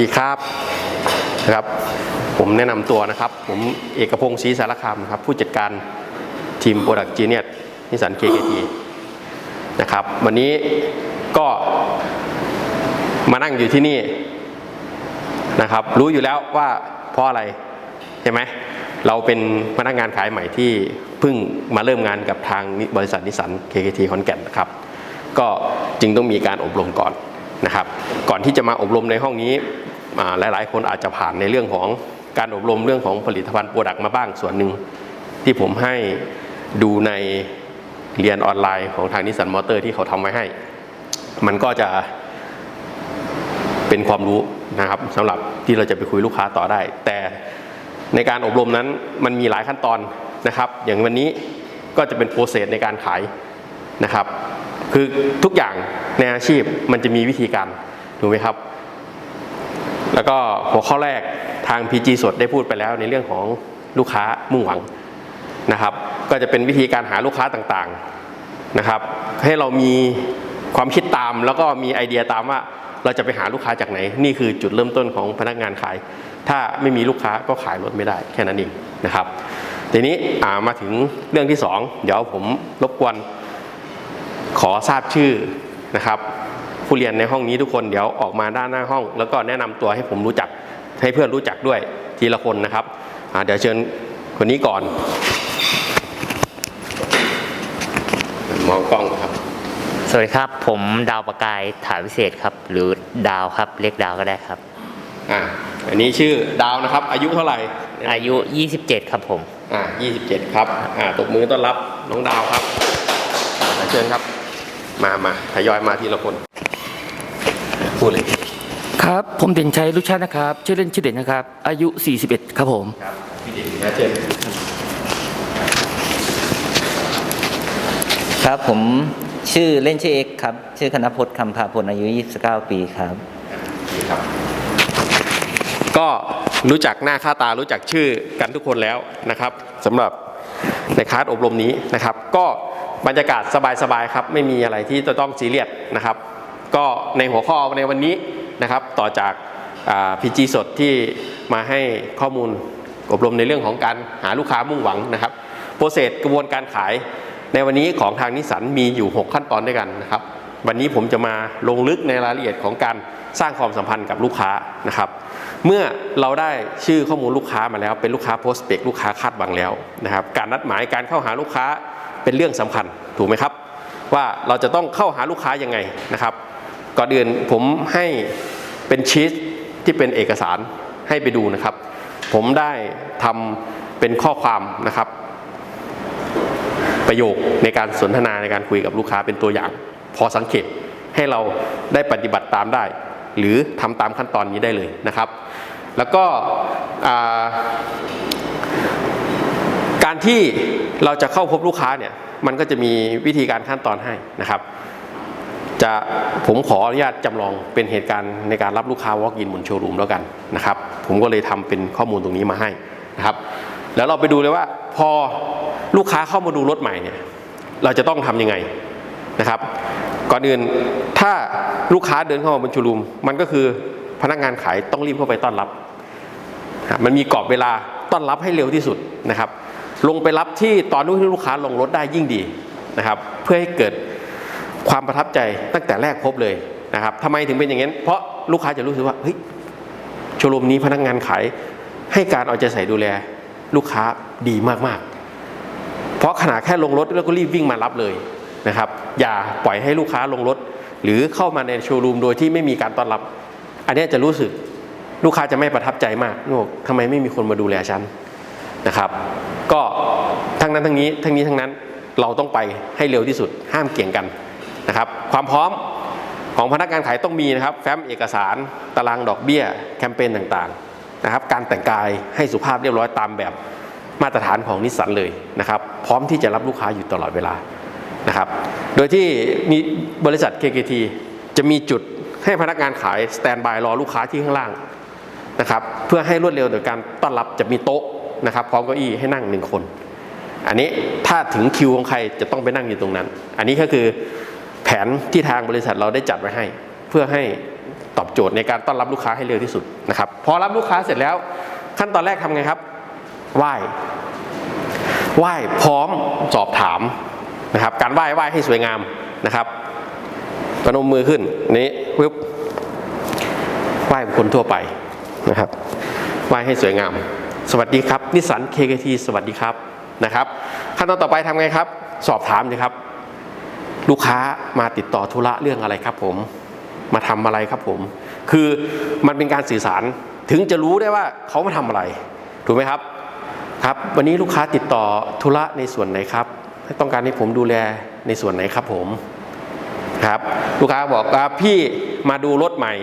ดีครับนะครับ ผมแนะนำตัวนะครับ ผมเอกพงศ์ศรีสารคามนะครับ ผู้จัดการทีม Product Genius นิสัน KKT นะครับ วันนี้ก็มานั่งอยู่ที่นี่นะครับ รู้อยู่แล้วว่าเพราะอะไรใช่ไหมเราเป็นพนักงานขายใหม่ที่เพิ่งมาเริ่มงานกับทางบริษัทนิสัน KKT ขอนแก่นนะครับ ก็จึงต้องมีการอบรมก่อนนะครับ ก่อนที่จะมาอบรมในห้องนี้ หลายๆ คนอาจจะผ่านในเรื่องของการอบรมเรื่องของผลิตภัณฑ์โปรดักต์มาบ้างส่วนหนึ่ง ที่ผมให้ดูในเรียนออนไลน์ของทางนิสสันมอเตอร์ที่เขาทำไว้ให้ มันก็จะเป็นความรู้นะครับสำหรับที่เราจะไปคุยลูกค้าต่อได้ แต่ในการอบรมนั้นมันมีหลายขั้นตอนนะครับ อย่างวันนี้ก็จะเป็นโปรเซสในการขายนะครับ คือทุกอย่างในอาชีพมันจะมีวิธีการถูกไหมครับ แล้วก็หัวข้อแรกทาง PG สดได้พูดไปแล้วในเรื่องของลูกค้ามุ่งหวังนะครับ ก็จะเป็นวิธีการหาลูกค้าต่างๆนะครับ ให้เรามีความคิดตามแล้วก็มีไอเดียตามว่าเราจะไปหาลูกค้าจากไหน นี่คือจุดเริ่มต้นของพนักงานขาย ถ้าไม่มีลูกค้าก็ขายรถไม่ได้แค่นั้นเองนะครับ ทีนี้ามาถึงเรื่องที่สองเดี๋ยวผมรบกวนขอทราบชื่อนะครับ ผู้เรียนในห้องนี้ทุกคนเดี๋ยวออกมาด้านหน้าห้อง แล้วก็แนะนำตัวให้ผมรู้จักให้เพื่อนรู้จักด้วยทีละคนนะครับอ่าเดี๋ยวเชิญคนนี้ก่อน มองกล้องครับ สวัสดีครับ ผมดาวประกายถาวิเศษครับ หรือดาวครับเรียกดาวก็ได้ครับอ่าอันนี้ชื่อดาวนะครับ อายุเท่าไหร่ อายุ 27 ครับผมอ่า27 ครับอ่าตบมือต้อนรับน้องดาวครับอ่าเชิญครับ มามาทยอยมาทีละคน พูดเลยครับ ผมเด่นชัยลุชาตินะครับ ชื่อเล่นชื่อเด่นนะครับ อายุ 41 ครับผม ครับพี่เด่นนะเชิญครับผมชื่อเล่นชื่อเอกครับ ชื่อคณพจน์คำพาพลอายุ 29 ปีครับครับ ก็รู้จักหน้าค่าตารู้จักชื่อกันทุกคนแล้วนะครับสำหรับในคลาสอบรมนี้นะครับ ก็บรรยากาศสบายๆครับ ไม่มีอะไรที่จะต้องซีเรียสนะครับ ก็ในหัวข้อในวันนี้นะครับต่อจากพีจีสดที่มาให้ข้อมูลอบรมในเรื่องของการหาลูกค้ามุ่งหวังนะครับโปรเซสกระบวนการขายในวันนี้ของทางนิสสันมีอยู่ 6 ขั้นตอนด้วยกันนะครับ วันนี้ผมจะมาลงลึกในรายละเอียดของการสร้างความสัมพันธ์กับลูกค้านะครับ เมื่อเราได้ชื่อข้อมูลลูกค้ามาแล้ว เป็นลูกค้าโพสเปกลูกค้าคาดหวังแล้วนะครับ การนัดหมายการเข้าหาลูกค้าเป็นเรื่องสำคัญถูกไหมครับ ว่าเราจะต้องเข้าหาลูกค้ายังไงนะครับ ก่อนอื่นผมให้เป็นชีตที่เป็นเอกสารให้ไปดูนะครับ ผมได้ทำเป็นข้อความนะครับ ประโยคในการสนทนาในการคุยกับลูกค้าเป็นตัวอย่าง พอสังเกตให้เราได้ปฏิบัติตามได้ หรือทำตามขั้นตอนนี้ได้เลยนะครับ แล้วก็การที่เราจะเข้าพบลูกค้าเนี่ยมันก็จะมีวิธีการขั้นตอนให้นะครับ จะผมขออนุญาตจำลองเป็นเหตุการณ์ในการรับลูกค้า walk in บนโชว์รูมแล้วกันนะครับ ผมก็เลยทำเป็นข้อมูลตรงนี้มาให้นะครับ แล้วเราไปดูเลยว่าพอลูกค้าเข้ามาดูรถใหม่เนี่ยเราจะต้องทำยังไงนะครับ ก่อนอื่นถ้าลูกค้าเดินเข้ามาบนโชว์รูม มันก็คือพนักงานขายต้องรีบเข้าไปต้อนรับนะครับมันมีกรอบเวลาต้อนรับให้เร็วที่สุดนะครับ ลงไปรับที่ตอนที่ลูกค้าลงรถได้ยิ่งดีนะครับ เพื่อให้เกิด ความประทับใจตั้งแต่แรกพบเลยนะครับทำไมถึงเป็นอย่างนั้น เพราะลูกค้าจะรู้สึกว่าเฮ้ยโชว์รูมนี้พนักงานขายให้การเอาใจใส่ดูแลลูกค้าดีมากๆ เพราะขณะแค่ลงรถแล้วก็รีบวิ่งมารับเลยนะครับ อย่าปล่อยให้ลูกค้าลงรถ หรือเข้ามาในโชว์รูมโดยที่ไม่มีการต้อนรับ อันนี้จะรู้สึกลูกค้าจะไม่ประทับใจมากโอ้ทำไมไม่มีคนมาดูแลฉันนะครับ ก็ทั้งนั้นทั้งนี้ทั้งนี้ทั้งนั้นเราต้องไปให้เร็วที่สุดห้ามเกี่ยงกัน นะครับ ความพร้อมของพนักงานขายต้องมีนะครับ แฟ้มเอกสารตารางดอกเบี้ย แคมเปญต่างๆนะครับ การแต่งกายให้สุภาพเรียบร้อยตามแบบมาตรฐานของนิสสันเลยนะครับ พร้อมที่จะรับลูกค้าอยู่ตลอดเวลานะครับ โดยที่มีบริษัท KKT จะมีจุดให้พนักงานขายสแตนบายรอลูกค้าที่ข้างล่างนะครับ เพื่อให้รวดเร็วโดยการต้อนรับจะมีโต๊ะนะครับ พร้อมเก้าอี้ให้นั่งหนึ่งคน อันนี้ถ้าถึงคิวของใครจะต้องไปนั่งอยู่ตรงนั้น อันนี้ก็คือ แผนที่ทางบริษัทเราได้จัดไว้ให้ เพื่อให้ตอบโจทย์ในการต้อนรับลูกค้าให้เร็วที่สุดนะครับพอรับลูกค้าเสร็จแล้ว ขั้นตอนแรกทำไงครับไหว้ไหว้พร้อมสอบถามนะครับ การไหว้ไหว้ให้สวยงามนะครับประนมมือขึ้นนี้ปึ๊บไหว้คคลทั่วไปนะครับไหว้ให้สวยงาม สวัสดีครับนิสสัน KKT สวัสดีครับนะครับ ขั้นตอนต่อไปทำไงครับ สอบถามเลยครับ ลูกค้ามาติดต่อธุระเรื่องอะไรครับผมมาทำอะไรครับผม คือมันเป็นการสื่อสารถึงจะรู้ได้ว่าเขามาทำอะไร ถูกไหมครับครับ วันนี้ลูกค้าติดต่อธุระในส่วนไหนครับ ต้องการให้ผมดูแลในส่วนไหนครับผมครับลูกค้าบอกว่าพี่มาดูรถใหม่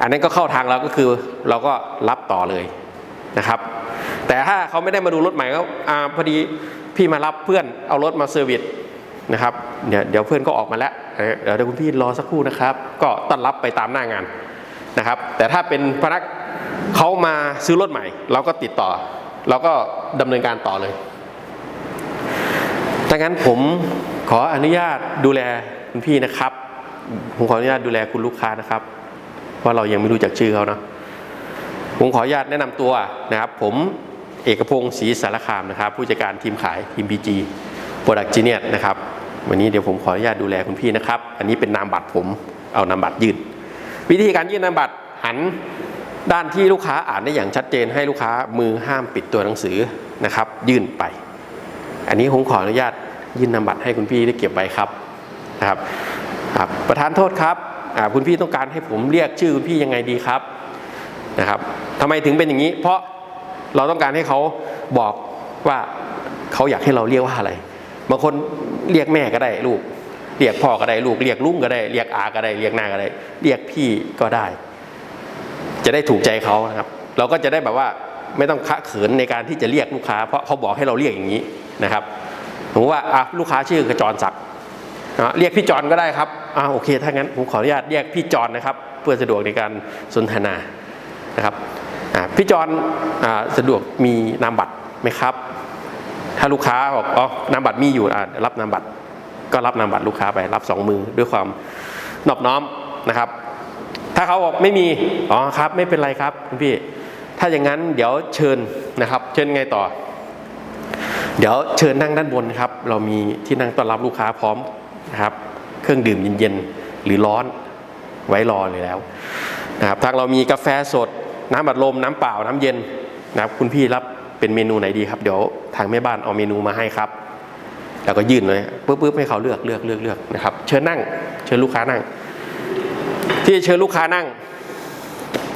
อันนั้นก็เข้าทางเราก็คือเราก็รับต่อเลยนะครับ แต่ถ้าเขาไม่ได้มาดูรถใหม่ก็พอดีพี่มารับเพื่อนเอารถมาเซอร์วิส นะครับเดี๋ยวเดี๋ยวเพื่อนก็ออกมาแล้วเดี๋ยวคุณพี่รอสักครู่นะครับ ก็ต้อนรับไปตามหน้างานนะครับ แต่ถ้าเป็นพนักเขามาซื้อรถใหม่ เราก็ติดต่อ เราก็ดำเนินการต่อเลยดังนั้นผมขออนุญาตดูแลคุณพี่นะครับ ผมขออนุญาตดูแลคุณลูกค้านะครับเพราะเรายังไม่รู้จักชื่อเขาเนาะผมขออนุญาตแนะนำตัวนะครับ ผมเอกพงศ์ศรีสารคามนะครับ ผู้จัดการทีมขายทีม BG Product Genius นะครับ วันนี้เดี๋ยวผมขออนุญาตดูแลคุณพี่นะครับ อันนี้เป็นนามบัตรผมเอานามบัตรยื่นวิธีการยื่นนามบัตรหันด้านที่ลูกค้าอ่านได้อย่างชัดเจนให้ลูกค้ามือห้ามปิดตัวหนังสือนะครับ ยื่นไป อันนี้ผมขออนุญาตยื่นนามบัตรให้คุณพี่ได้เก็บไว้ครับนะครับครับประธานโทษครับคุณพี่ต้องการให้ผมเรียกชื่อคุณพี่ยังไงดีครับนะครับทำไมถึงเป็นอย่างนี้ เพราะเราต้องการให้เขาบอกว่าเขาอยากให้เราเรียกว่าอะไร บางคนเรียกแม่ก็ได้ลูก เรียกพ่อก็ได้ลูก เรียกลุงก็ได้ เรียกอาก็ได้ เรียกนาก็ได้ เรียกพี่ก็ได้ จะได้ถูกใจเขานะครับ เราก็จะได้แบบว่าไม่ต้องคะเขินในการที่จะเรียกลูกค้า เพราะเขาบอกให้เราเรียกอย่างนี้นะครับผมว่าอะลูกค้าชื่อกระจรศักดิ์เรียกพี่จอนก็ได้ครับอ่าโอเค ถ้างั้นผมขออนุญาตเรียกพี่จอนนะครับ เพื่อสะดวกในการสนทนานะครับพี่จอนสะดวกมีนามบัตรไหมครับ ถ้าลูกค้าบอกอ๋อนามบัตรมีอยู่รับนามบัตรก็รับนามบัตรลูกค้าไปรับสองมือด้วยความนอบน้อมนะครับ ถ้าเขาบอกไม่มีอ๋อครับไม่เป็นไรครับคุณพี่ถ้าอย่างนั้นเดี๋ยวเชิญนะครับ เชิญไงต่อ เดี๋ยวเชิญนั่งด้านบนครับ เรามีที่นั่งต้อนรับลูกค้าพร้อมนะครับ เครื่องดื่มเย็นๆหรือร้อนไว้รอเลยแล้วนะครับทางเรามีกาแฟสดน้ำบัดลมน้ำเปล่าน้ำเย็นนะครับคุณพี่รับ เป็นเมนูไหนดีครับ เดี๋ยวทางแม่บ้านเอาเมนูมาให้ครับ แล้วก็ยื่นเลยปุ๊บปุ๊บให้เขาเลือกเลือกเลือกเลือกนะครับ เชิญนั่ง เชิญลูกค้านั่ง ที่เชิญลูกค้านั่ง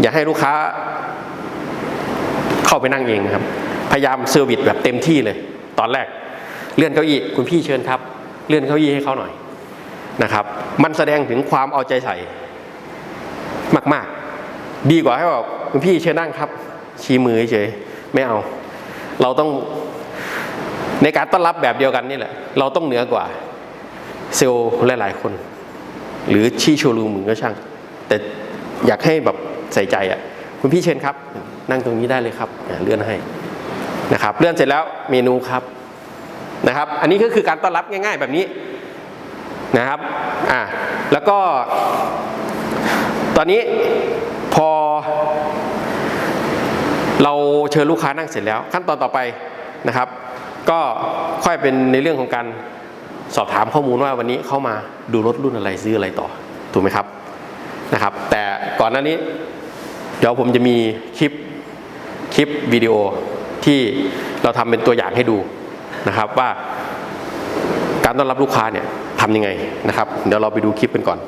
อย่าให้ลูกค้า เข้าไปนั่งเองครับ พยายามเซอร์วิสแบบเต็มที่เลย ตอนแรก เลื่อนเก้าอี้คุณพี่เชิญครับ เลื่อนเก้าอี้ให้เขาหน่อยนะครับ มันแสดงถึงความเอาใจใส่มาก ๆ ดีกว่าให้บอกคุณพี่เชิญนั่งครับ ชี้มือเฉยไม่เอา เราต้องในการต้อนรับแบบเดียวกันนี่แหละ เราต้องเหนือกว่า เซลล์หลาย ๆ คน หรือชี้โชว์รูมมือก็ช่าง แต่อยากให้แบบใส่ใจอะ คุณพี่เชิญครับ นั่งตรงนี้ได้เลยครับเลื่อนให้นะครับ เลื่อนเสร็จแล้วเมนูครับนะครับ อันนี้ก็คือการต้อนรับง่าย ๆ แบบนี้นะครับอ่าแล้วก็ ตอนนี้พอ เราเชิญลูกค้านั่งเสร็จแล้ว ขั้นตอนต่อไปนะครับ ก็ค่อยเป็นในเรื่องของการสอบถามข้อมูลว่าวันนี้เข้ามาดูรถรุ่นอะไรซื้ออะไรต่อถูกไหมครับนะครับ แต่ก่อนหน้านี้ เดี๋ยวผมจะมีคลิปคลิปวิดีโอที่เราทำเป็นตัวอย่างให้ดูนะครับว่าการต้อนรับลูกค้าเนี่ยทำยังไงนะครับ เดี๋ยวเราไปดูคลิปกันก่อน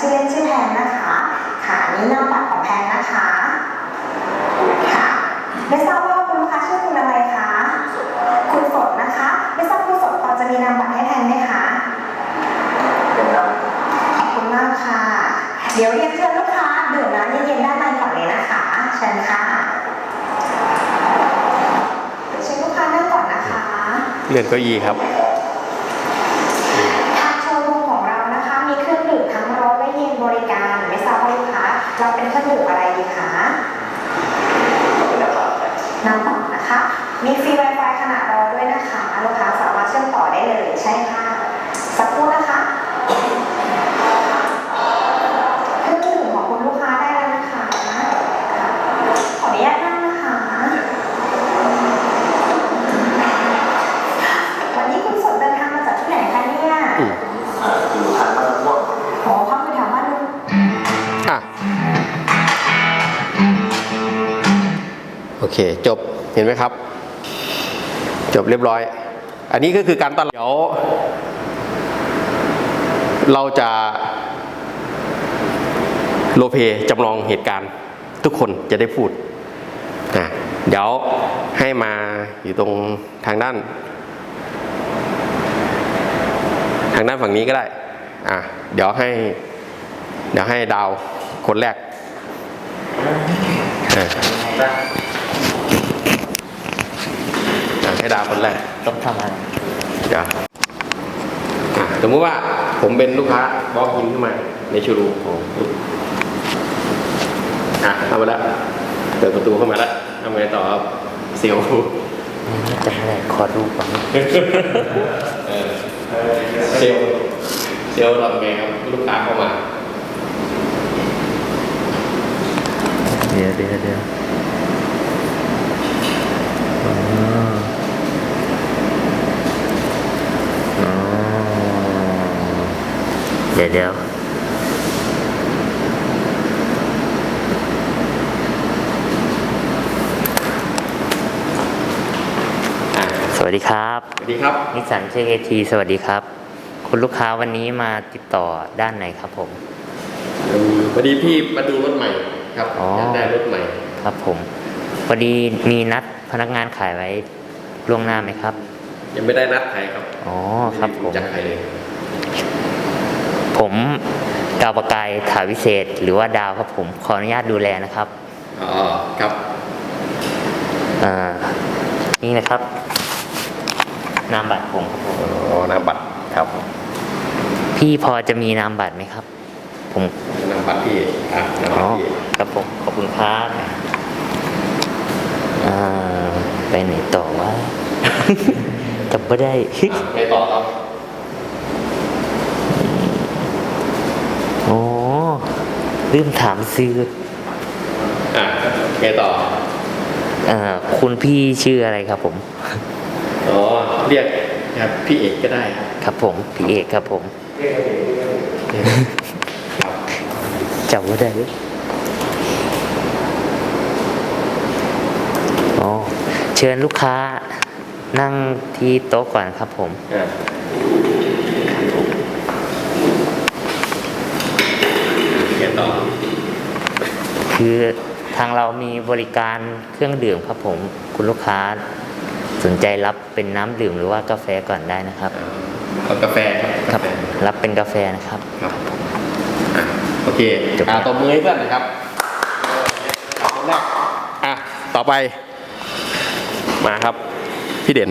ชื่อเล่นชื่อแพนนะคะค่ะนี้นามบัตรของแพนนะคะค่ะไม่ทราบว่าคุณคะชื่อคุณอะไรคะคุณสดนะคะไม่ทราบคุณสดพอจะมีนามบัตรให้แพนไหมคะขอบคุณมากค่ะ เดี๋ยวเรียนเชิญลูกค้าดื่มน้ำเย็นๆด้านในก่อนเลยนะคะเชิญค่ะเชิญลูกค้านั่งก่อนนะคะเลื่อนเก้าอี้ครับ ค้าสามารถเชื่อมต่อได้เลยใช่ค่ะ สักครู่นะคะเครื่องดื่มของคุณลูกค้าได้แล้วนะคะ ขออนุญาตนั่งนะคะ วันนี้คุณสนเดินทางมาจากที่ไหนคะเนี่ยอืมอ๋อพักไปแถวบ้านลุงอะ โอเค จบ เห็นไหมครับ จบเรียบร้อย อันนี้ก็คือการตอนเดี๋ยวเราจะโลเพจำลองเหตุการณ์ทุกคนจะได้พูดอะเดี๋ยวให้มาอยู่ตรงทางด้าน ทางด้านฝั่งนี้ก็ได้ อะ เดี๋ยวให้ เดี๋ยวให้ดาวคนแรกให้ดาวคนแรก ต้องทำอะไรเดี๋ยวอะสมมติว่าผมเป็นลูกค้าบล็อกอินขึ้นมาในชูรูมของคุณอะเข้ามาแล้วเปิดประตูเข้ามาแล้วทำไงต่อครับเซลล์จะไม่ได้ขอดูก่อนเออเซลล์เซลล์ทำไงครับลูกค้าเข้ามา เดี๋ยวเดี๋ยวเดี๋ยวอ๋ออ๋อเดี๋ยวเดี๋ยวอะสวัสดีครับ สวัสดีครับ นิสสันเชเอทีสวัสดีครับ คุณลูกค้าวันนี้มาติดต่อด้านไหนครับผมอืมพอดีพี่มาดูรถใหม่ครับอ๋อออยากได้รถใหม่ ครับผมพอดีมีนัดพนักงานขายไว้ล่วงหน้าไหมครับ ยังไม่ได้นัดใครครับ อ๋อ ครับผมจากใครเลย ผมดาวประกายถาวิเศษ หรือว่าดาวครับผมขออนุญาตดูแลนะครับอ๋อครับอ่านี่นะครับนามบัตรผมครับผมอ๋อนามบัตรครับ พี่พอจะมีนามบัตรไหมครับ ผมนามบัตรพี่อะนามบัอ๋ตอรพี่ครับผมขอบคุณครับอ่าไปไหนต่อวะจำไม่ได้อะไปต่อครับ โอ้ ลืมถามซื้ออะไปต่อ อ่าคุณพี่ชื่ออะไรครับผม อ๋อ เรียกครับพี่เอกก็ได้ครับครับผม พี่เอกครับผมครับจำไม่ได้เลยอ๋อ เชิญลูกค้านั่งที่โต๊ะก่อนครับผม อะไปต่อ คือทางเรามีบริการเครื่องดื่มครับผมคุณลูกค้าสนใจรับเป็นน้ำดื่มหรือว่ากาแฟก่อนได้นะครับเอากาแฟครับครับกาแฟรับเป็นกาแฟนะครับ ครับอะโอเคจบ อ่าตบมือให้เพื่อนหนะครับเอาคนแรกอะ ต่อไป มาครับ พี่เด่น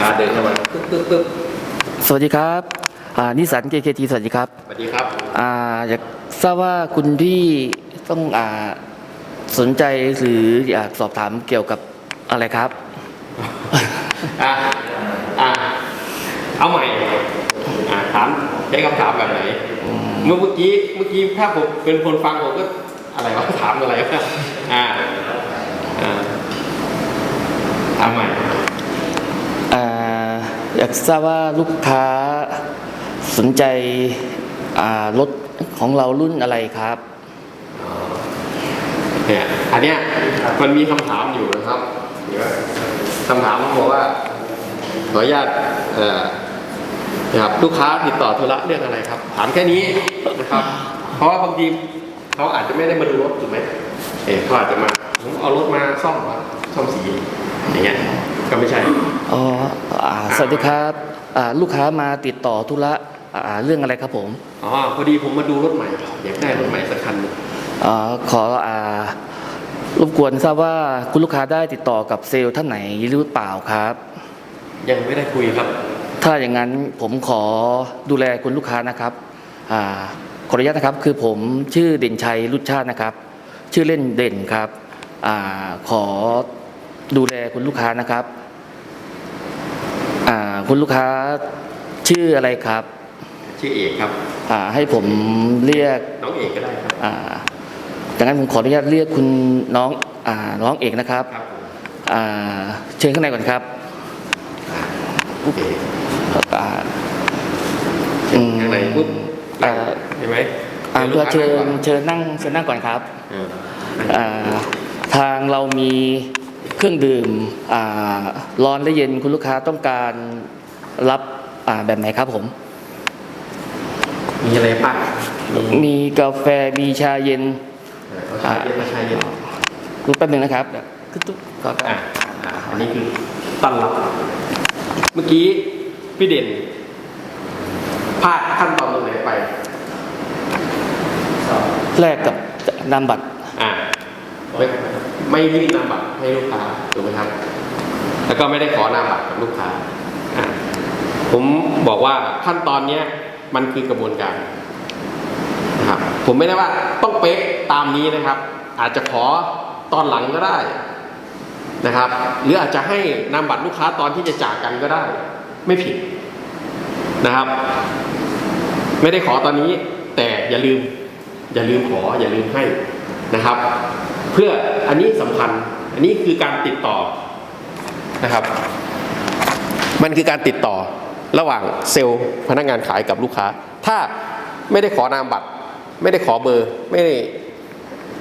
ค้าเดินเข้ามาปึ๊บปึ๊บปึ๊บสวัสดีครับอ่านิสสัน KKT สวัสดีครับ สวัสดีครับอ่าอยากทราบว่าคุณพี่ต้องอ่าสนใจหรืออยากสอบถามเกี่ยวกับอะไรครับ อะอะเอาใหม่อะถามใช้คำถามแบบไหน เมื่อเมื่อกี้เมื่อกี้ถ้าผมเป็นคนฟังผมก็อะไรวะถามอะไรวะอ่าอ่าถามใหม่อ่า อยากทราบว่าลูกค้าสนใจรถของเรารุ่นอะไรครับเนี่ยอันเนี้ยมันมีคำถามอยู่นะครับคำถามมันบอกว่าขออนุญาตนะครับลูกค้าติดต่อธุระเรื่องอะไรครับ ถามแค่นี้นะครับ เพราะว่าบางทีเขาอาจจะไม่ได้มาดูรถถูกไหมเออเขาอาจจะมาผมเอารถมาซ่อมซ่อมสีอย่างเงี้ย ก็ไม่ใช่ อ๋ออ่าสวัสดีครับอ่าลูกค้ามาติดต่อธุระอ่าเรื่องอะไรครับผมอ๋อ พอดีผมมาดูรถใหม่อยากได้รถใหม่สักคันหนึ่งอ่าขออ่ารบกวนทราบว่าคุณลูกค้าได้ติดต่อกับเซลล์ท่านไหนหรือเปล่าครับ ยังไม่ได้คุยครับ ถ้าอย่างนั้นผมขอดูแลคุณลูกค้านะครับอาขออนุญาตนะครับคือผมชื่อเด่นชัยรุจชาตินะครับ ชื่อเล่นเด่นครับอาขอดูแลคุณลูกค้านะครับ อ่าคุณลูกค้าชื่ออะไรครับชื่อเอกครับอ่าให้ผมเรียกน้องเอกก็ได้ครับอ่าดังนั้นผมขออนุญาตเรียกคุณน้องอ่าน้องเอกนะครับครับผมอ่าเชิญข้างในก่อนครับโอเคอ่าอืมข้างในปุ๊บอ่าเห็นไหมอ่าดี๋ยวลูกค้าเชิญนั่งก่อนเชิญนั่งเชิญนั่งก่อนครับเอออ่าทางเรามี เครื่องดื่มอ่าร้อนและเย็นคุณลูกค้าต้องการรับอ่าแบบไหนครับผม มีอะไรบ้างมีมีกาแฟมีชาเย็นเอาชาเย็นมาชาเย็นคุณแป๊บหนึงนะครับเดี๋ยวตุ๊บๆก่อนอะอะอันนี้คือต้อนรับ เมื่อกี้พี่เด่นพลาดขั้นตอนตรงไหนไปแลกกับนามบัตรอ่า ไม่ไม่ยื่นนามบัตรให้ลูกค้าถูกไหมครับ แล้วก็ไม่ได้ขอนามบัตรกับลูกค้า ผมบอกว่าขั้นตอนเนี้ยมันคือกระบวนการนะครับผมไม่ได้ว่าต้องเป๊ะตามนี้นะครับ อาจจะขอตอนหลังก็ได้นะครับ หรืออาจจะให้นามบัตรลูกค้าตอนที่จะจากกันก็ได้ ไม่ผิดนะครับ ไม่ได้ขอตอนนี้ แต่อย่าลืม อย่าลืมขออย่าลืมให้นะครับ เพื่ออันนี้สำคัญ อันนี้คือการติดต่อนะครับ มันคือการติดต่อระหว่างเซลล์พนักงานขายกับลูกค้า ถ้าไม่ได้ขอนามบัตร ไม่ได้ขอเบอร์ ไม่ได้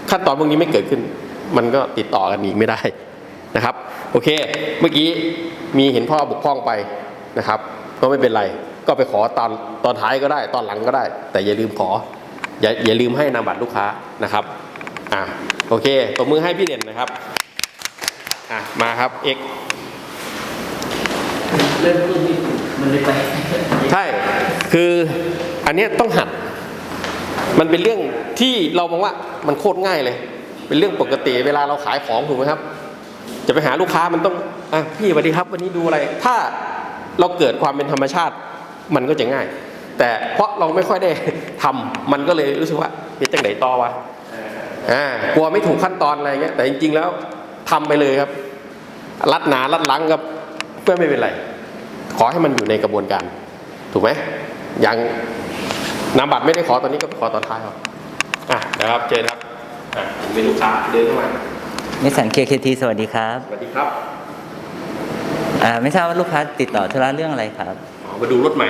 ขั้นตอนพวกนี้ไม่เกิดขึ้น มันก็ติดต่อกันอีกไม่ได้นะครับ โอเค เมื่อกี้มีเห็นพ่อบกพร่องไปนะครับ ก็ไม่เป็นไร ก็ไปขอตอนตอนท้ายก็ได้ ตอนหลังก็ได้ แต่อย่าลืมขอ อย่าอย่าลืมให้นามบัตรลูกค้านะครับ อะ โอเคตบมือให้พี่เด่นนะครับ อะ มาครับเอกเริ่มต้นที่มันเลยไปใช่ คืออันเนี้ยต้องหัด มันเป็นเรื่องที่เรามองว่ามันโคตรง่ายเลย เป็นเรื่องปกติเวลาเราขายของถูกไหมครับ จะไปหาลูกค้ามันต้องอะพี่สวัสดีครับ วันนี้ดูอะไร ถ้าเราเกิดความเป็นธรรมชาติ มันก็จะง่าย แต่เพราะเราไม่ค่อยได้ทำมันก็เลยรู้สึกว่าเฮ็ดจังไหนต่อวะ อ่ากลัวไม่ถูกขั้นตอนอะไรเงี้ยแต่จริง ๆ แล้วทำไปเลยครับ รัดหนารัดหลังครับเพื่อไม่เป็นไร ขอให้มันอยู่ในกระบวนการ ถูกไหมอย่างนามบัตรไม่ได้ขอตอนนี้ก็ไปขอตอนท้ายครับอะนะครับเจนครับอะผมเป็นลูกค้าเดินเข้ามานิสสัน KKT สวัสดีครับสวัสดีครับอ่าไม่ทราบว่าลูกค้าติดต่อธุระเรื่องอะไรครับอ๋อมาดูรถใหม่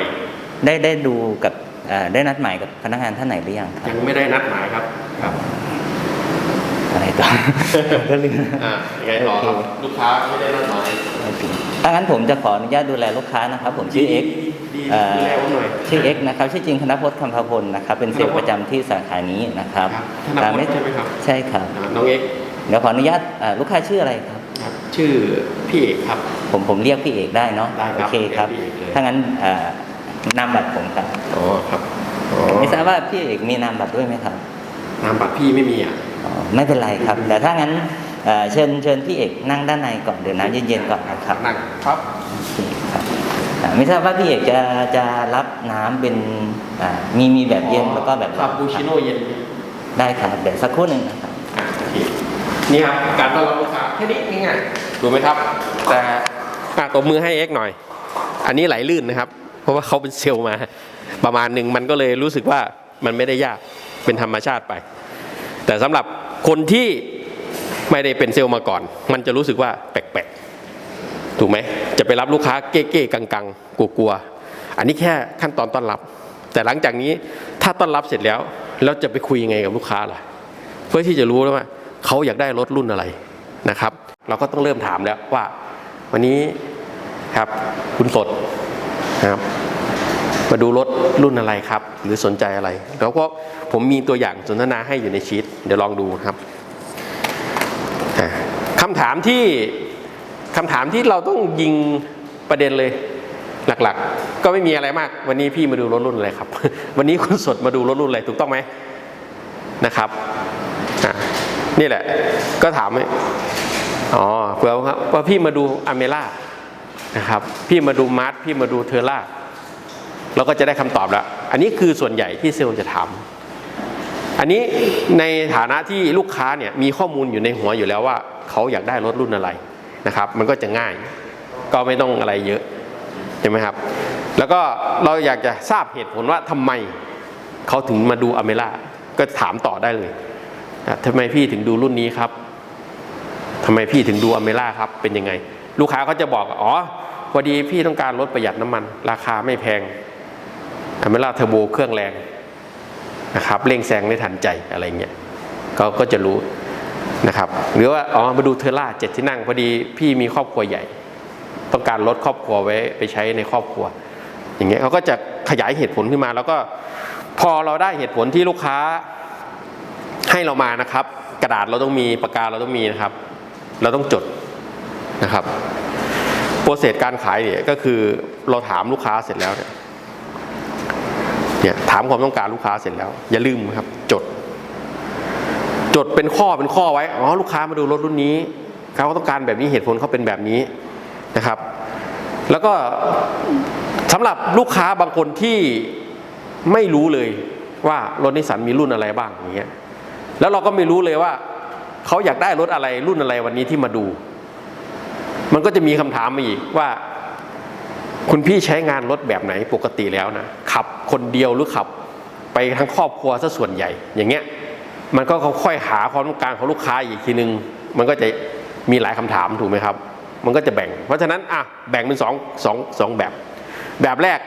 ได้ได้ดูกับอ่าได้นัดหมายกับพนักงานท่านไหนหรือยังครับยังไม่ได้นัดหมายครับครับอะไร ต่อก็ลืมอะยังไงต่อครับลูกค้าไม่ได้นัดหมายโอเคถ้างั้นผมจะขออนุญาตดูแลลูกค้านะครับ ผมชื่อเอ็กดีเอ่อดูแลผมหน่อยชื่อเอ็กนะครับชื่อจริงคณพจน์คำพาพลนะครับ เป็นเซลล์ประจำที่สาขานี้นะครับครับธนพจน์อ่าใช่ไหมครับใช่ครับอะน้องเอกเดี๋ยวขออนุญาตอ่าลูกค้าชื่ออะไรครับครับ ชื่อพี่เอกครับ ผมผมเรียกพี่เอกได้เนาะได้ครับโอเคครับเรียกพี่เอกเลยถ้างั้นอ่านามบัตรผมครับอ๋อครับอ๋อไม่ทราบว่าพี่เอกมีนามบัตรด้วยไหมครับนามบัตรพี่ไม่มีอะอ๋อ ไม่เป็นไรครับ แต่ถ้างั้นเอ่อเชิญเชิญพี่เอกนั่งด้านในก่อนเดี๋ยวน้ำเย็นๆก่อนนะครับนั่งครับโอเคครับอ่าไม่ทราบว่าพี่เอกจะจะรับน้ำเป็นอ่ามีมีแบบเย็นแล้วก็แบบคาปูชิโน่เย็นได้ครับเดี๋ยวสักครู่หนึ่งนะครับอะโอเคนี่ครับการต้อนรับลูกค้าแค่นี้ง่ายๆดูไหมครับ แต่อะตบมือให้เอ็กซ์หน่อย อันนี้ไหลลื่นนะครับ เพราะว่าเขาเป็นเซลล์มา ประมาณหนึ่งมันก็เลยรู้สึกว่ามันไม่ได้ยากเป็นธรรมชาติไป แต่สำหรับคนที่ไม่ได้เป็นเซลล์มาก่อน มันจะรู้สึกว่าแปลกๆ ถูกไหม จะไปรับลูกค้าเก้ๆกังๆ กลัวๆ อันนี้แค่ขั้นตอนต้อนรับ แต่หลังจากนี้ถ้าต้อนรับเสร็จแล้ว เราจะไปคุยยังไงกับลูกค้าล่ะ เพื่อที่จะรู้แล้วว่าเขาอยากได้รถรุ่นอะไรนะครับ เราก็ต้องเริ่มถามแล้วว่า วันนี้ครับคุณสดนะครับ มาดูรถรุ่นอะไรครับ หรือสนใจอะไร แล้วก็ผมมีตัวอย่างสนทนาให้อยู่ในชีตเดี๋ยวลองดูครับคำถามที่คำถามที่เราต้องยิงประเด็นเลยหลักๆ ก็ไม่มีอะไรมาก วันนี้พี่มาดูรถรุ่นอะไรครับ วันนี้คุณสดมาดูรถรุ่นอะไรถูกต้องไหมนะครับนี่แหละ ก็ถามอ๋อเผื่อว่าว่าพี่มาดูอเมล่านะครับ พี่มาดูมาร์ทพี่มาดูเทอร่า เราก็จะได้คำตอบแล้ว อันนี้คือส่วนใหญ่ที่เซลล์จะถาอันนี้ในฐานะที่ลูกค้าเนี่ยมีข้อมูลอยู่ในหัวอยู่แล้วว่า เขาอยากได้รถรุ่นอะไรนะครับ มันก็จะง่าย ก็ไม่ต้องอะไรเยอะใช่ไหมครับ แล้วก็เราอยากจะทราบเหตุผลว่าทำไมเขาถึงมาดูอเมล่าก็ถามต่อได้เลยอะทำไมพี่ถึงดูรุ่นนี้ครับทำไมพี่ถึงดูอเมล่าครับ เป็นยังไง ลูกค้าเขาจะบอก อ๋อ พอดีพี่ต้องการรถประหยัดน้ำมัน ราคาไม่แพง อเมล่าเทอร์โบเครื่องแรงนะครับเร่งแซงได้ทันใจอะไรเงี้ยเขาก็จะรู้นะครับหรือว่าอ๋อมาดูเทอร่าเจ็ดที่นั่งพอดีพี่มีครอบครัวใหญ่ ต้องการลดครอบครัวไว้ไปใช้ในครอบครัว อย่างเงี้ยเขาก็จะขยายเหตุผลขึ้นมา แล้วก็พอเราได้เหตุผลที่ลูกค้าให้เรามานะครับ กระดาษเราต้องมีปากกาเราต้องมีนะครับ เราต้องจดนะครับโปรเซสการขายเนี่ยก็คือเราถามลูกค้าเสร็จแล้วเนี่ย เนี่ยถามความต้องการลูกค้าเสร็จแล้ว อย่าลืมครับ จด จดเป็นข้อเป็นข้อไว้อ๋อลูกค้ามาดูรถรุ่นนี้เขาต้องการแบบนี้เหตุผลเขาเป็นแบบนี้นะครับ แล้วก็สำหรับลูกค้าบางคนที่ไม่รู้เลยว่ารถนิสสันมีรุ่นอะไรบ้างอย่างเงี้ยแล้วเราก็ไม่รู้เลยว่าเขาอยากได้รถอะไรรุ่นอะไรวันนี้ที่มาดู มันก็จะมีคำถามมาอีกว่า คุณพี่ใช้งานรถแบบไหนปกติแล้วนะขับคนเดียวหรือขับไปทั้งครอบครัวซะส่วนใหญ่ อย่างเงี้ยมันก็ค่อยหาความต้องการของลูกค้าอีกทีนึง มันก็จะมีหลายคำถามถูกไหมครับ มันก็จะแบ่ง เพราะฉะนั้นอะแบ่งเป็นสองสองสองแบบ แบบแรก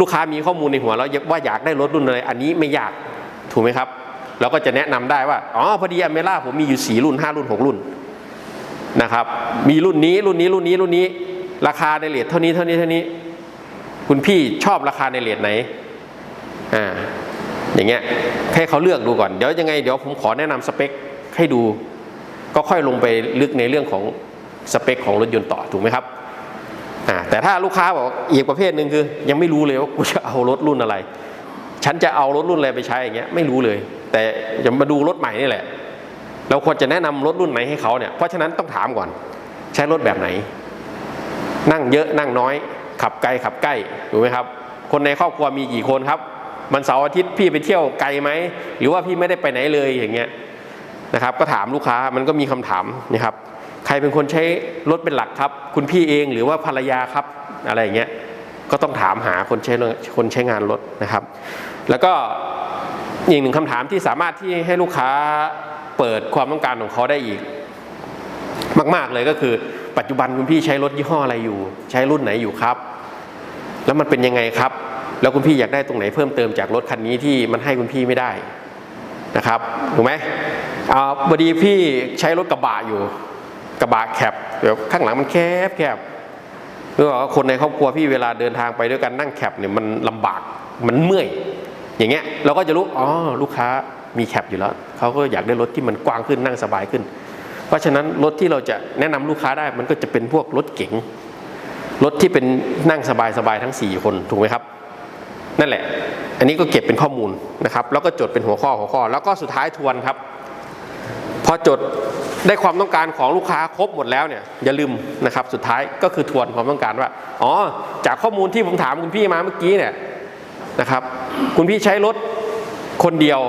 ลูกค้ามีข้อมูลในหัวแล้วว่าอยากได้รถรุ่นอะไรอันนี้ไม่ยากถูกไหมครับเราก็จะแนะนำได้ว่าอ๋อพอดีอเมร่าผมมีอยู่สี่รุ่นห้ารุ่นหกรุ่นนะครับมีรุ่นนี้รุ่นนี้รุ่นนี้รุ่นนี้ ราคาในเลทเท่านี้เท่านี้เท่านี้ คุณพี่ชอบราคาในเลทไหนอ่าอย่างเงี้ยให้เขาเลือกดูก่อนเดี๋ยวยังไงเดี๋ยวผมขอแนะนำสเปคให้ดู ก็ค่อยลงไปลึกในเรื่องของสเปคของรถยนต์ต่อถูกไหมครับอ่าแต่ถ้าลูกค้าบอกอีกประเภทหนึ่งคือ ยังไม่รู้เลยว่ากูจะเอารถรุ่นอะไร ฉันจะเอารถรุ่นอะไรไปใช้อย่างเงี้ยไม่รู้เลย แต่จะมาดูรถใหม่นี่แหละ เราควรจะแนะนำรถรุ่นไหนให้เขาเนี่ยเพราะฉะนั้นต้องถามก่อน ใช้รถแบบไหน นั่งเยอะนั่งน้อย ขับไกลขับใกล้ถูกไหมครับ คนในครอบครัวมีกี่คนครับ มันเสาร์อาทิตย์พี่ไปเที่ยวไกลไหมหรือว่าพี่ไม่ได้ไปไหนเลยอย่างเงี้ยนะครับ ก็ถามลูกค้ามันก็มีคำถามนะครับ ใครเป็นคนใช้รถเป็นหลักครับ คุณพี่เองหรือว่าภรรยาครับอะไรอย่างเงี้ยก็ต้องถามหาคนใช้คนใช้งานรถนะครับ แล้วก็อีกหนึ่งคำถามที่สามารถที่ให้ลูกค้าเปิดความต้องการของเขาได้อีก มาก ๆเลยก็คือ ปัจจุบันคุณพี่ใช้รถยี่ห้ออะไรอยู่ ใช้รุ่นไหนอยู่ครับ แล้วมันเป็นยังไงครับ แล้วคุณพี่อยากได้ตรงไหนเพิ่มเติมจากรถคันนี้ที่มันให้คุณพี่ไม่ได้นะครับถูกไหมเอาพอดีพี่ใช้รถกระบะอยู่ กระบะแคบเดี๋ยวข้างหลังมันแคบแคบหรือว่าคนในครอบครัวพี่เวลาเดินทางไปด้วยกันนั่งแคบเนี่ยมันลำบากมันเมื่อยอย่างเงี้ยเราก็จะรู้อ๋อลูกค้ามีแคปอยู่แล้วเขาก็อยากได้รถที่มันกว้างขึ้นนั่งสบายขึ้น เพราะฉะนั้นรถที่เราจะแนะนำลูกค้าได้มันก็จะเป็นพวกรถเก๋งรถที่เป็นนั่งสบายๆทั้ง 4 คนถูกไหมครับ นั่นแหละ อันนี้ก็เก็บเป็นข้อมูลนะครับ แล้วก็จดเป็นหัวข้อหัวข้อ แล้วก็สุดท้ายทวนครับ พอจดได้ความต้องการของลูกค้าครบหมดแล้วเนี่ยอย่าลืมนะครับ สุดท้ายก็คือทวนความต้องการว่าอ๋อจากข้อมูลที่ผมถามคุณพี่มาเมื่อกี้เนี่ยนะครับคุณพี่ใช้รถคนเดียว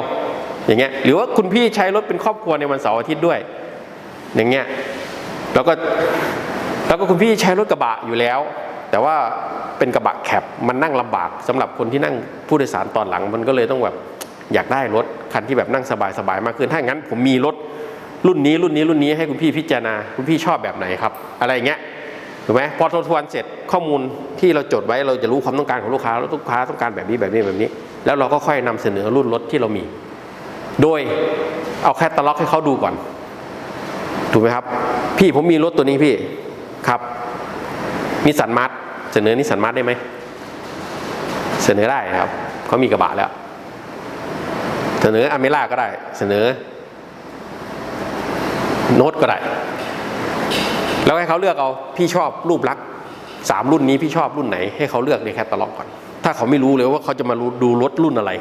อย่างเงี้ยหรือว่าคุณพี่ใช้รถเป็นครอบครัวในวันเสาร์อาทิตย์ด้วย อย่างเงี้ยแล้วก็แล้วก็คุณพี่ใช้รถกระบะอยู่แล้ว แต่ว่าเป็นกระบะแคบมันนั่งลำบากสำหรับคนที่นั่งผู้โดยสารตอนหลัง มันก็เลยต้องแบบอยากได้รถคันที่แบบนั่งสบายๆมากขึ้นถ้าอย่างนั้นผมมีรถรุ่นนี้รุ่นนี้รุ่นนี้ให้คุณพี่พิจารณาคุณพี่ชอบแบบไหนครับ อะไรอย่างเงี้ยถูกไหมพอทวนเสร็จข้อมูลที่เราจดไว้เราจะรู้ความต้องการของลูกค้าลูกค้าต้องการแบบนี้แบบนี้แบบนี้ แล้วเราก็ค่อยนำเสนอรุ่นรถที่เรามี โดยเอาแคตตาล็อกให้เขาดูก่อน ถูกไหมครับ พี่ผมมีรถตัวนี้พี่ครับนิสสันมาร์ทเสนอนิสสันมาร์ทได้ไหมเสนอได้ครับเขามีกระบะแล้ว เสนออเมร่าก็ได้ เสนอ โน้ตก็ได้ แล้วให้เขาเลือกเอาพี่ชอบรูปลักษณ์สามรุ่นนี้พี่ชอบรุ่นไหน ให้เขาเลือกในแคตตาล็อกก่อน ถ้าเขาไม่รู้เลยว่าเขาจะมาดูรถรุ่นอะไร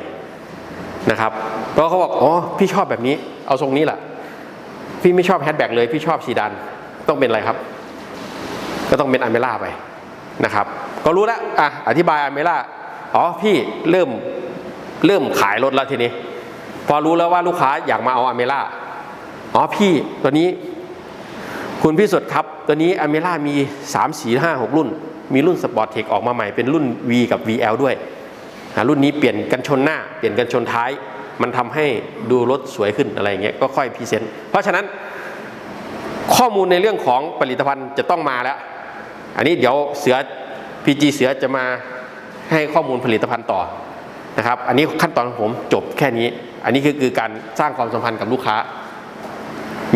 นะครับเพราะเขาบอกอ๋อพี่ชอบแบบนี้ เอาทรงนี้แหละ พี่ไม่ชอบแฮชแบ็กเลยพี่ชอบซีดานต้องเป็นอะไรครับ ก็ต้องเป็นอเมล่าไปนะครับ ก็รู้แล้วอะอธิบายอเมล่าอ๋อพี่เริ่มเริ่มขายรถแล้วทีนี้ พอรู้แล้วว่าลูกค้าอยากมาเอาอเมล่าอ๋อพี่ตัวนี้ คุณพี่สุดครับ ตัวนี้อเมล่ามี 3 4 5 6 รุ่น มีรุ่นสปอร์ตเทคออกมาใหม่เป็นรุ่น V กับ VL ด้วยรุ่นนี้เปลี่ยนกันชนหน้า เปลี่ยนกันชนท้าย มันทำให้ดูรถสวยขึ้นอะไรเงี้ยก็ค่อยพรีเซนต์เพราะฉะนั้นข้อมูลในเรื่องของผลิตภัณฑ์จะต้องมาแล้ว อันนี้เดี๋ยวเสือ PG เสือจะมาให้ข้อมูลผลิตภัณฑ์ต่อนะครับ อันนี้ขั้นตอนของผมจบแค่นี้ อันนี้คือคือการสร้างความสัมพันธ์กับลูกค้า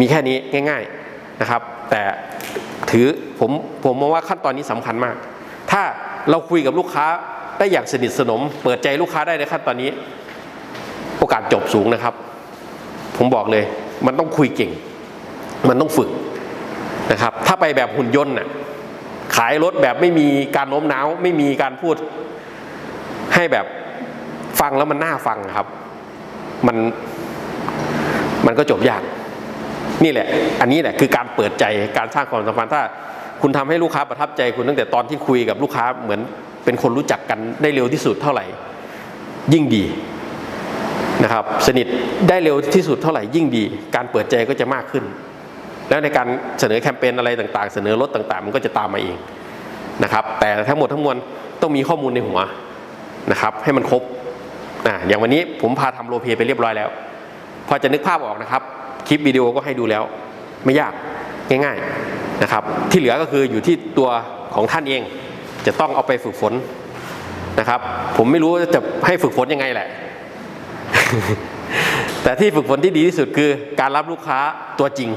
มีแค่นี้ง่าย ๆนะครับ แต่ถือผมผมมองว่าขั้นตอนนี้สำคัญมาก ถ้าเราคุยกับลูกค้าได้อย่างสนิทสนม เปิดใจลูกค้าได้ในขั้นตอนนี้ โอกาสจบสูงนะครับ ผมบอกเลย มันต้องคุยเก่ง มันต้องฝึกนะครับ ถ้าไปแบบหุ่นยนต์น่ะขายรถแบบไม่มีการโน้มน้าว ไม่มีการพูด ให้แบบฟังแล้วมันน่าฟังครับ มันมันก็จบยาก นี่แหละ อันนี้แหละคือการเปิดใจการสร้างความสัมพันธ์ถ้า คุณทำให้ลูกค้าประทับใจคุณตั้งแต่ตอนที่คุยกับลูกค้าเหมือนเป็นคนรู้จักกันได้เร็วที่สุดเท่าไหร่ ยิ่งดี นะครับสนิทได้เร็วที่สุดเท่าไหร่ยิ่งดี การเปิดใจก็จะมากขึ้น แล้วในการเสนอแคมเปญอะไรต่างๆ เสนอรถต่างๆ มันก็จะตามมาเองนะครับแต่ทั้งหมดทั้งมวลต้องมีข้อมูลในหัวนะครับให้มันครบอ่าอย่างวันนี้ผมพาทำโรเพย์ไปเรียบร้อยแล้ว พอจะนึกภาพออกนะครับ คลิปวิดีโอก็ให้ดูแล้ว ไม่ยากง่ายๆนะครับที่เหลือก็คืออยู่ที่ตัวของท่านเอง จะต้องเอาไปฝึกฝนนะครับผมไม่รู้จะให้ฝึกฝนยังไงแหละ แต่ที่ฝึกฝนที่ดีที่สุดคือการรับลูกค้าตัวจริง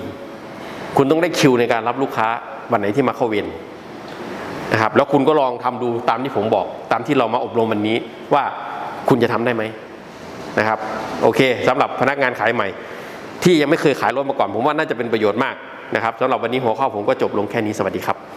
คุณต้องได้คิวในการรับลูกค้าวันไหนที่มาเข้าเวรนะครับแล้วคุณก็ลองทำดูตามที่ผมบอก ตามที่เรามาอบรมวันนี้ว่าคุณจะทำได้ไหมนะครับโอเคสำหรับพนักงานขายใหม่ ที่ยังไม่เคยขายรถมาก่อน ผมว่าน่าจะเป็นประโยชน์มากนะครับสำหรับวันนี้หัวข้อผมก็จบลงแค่นี้สวัสดีครับ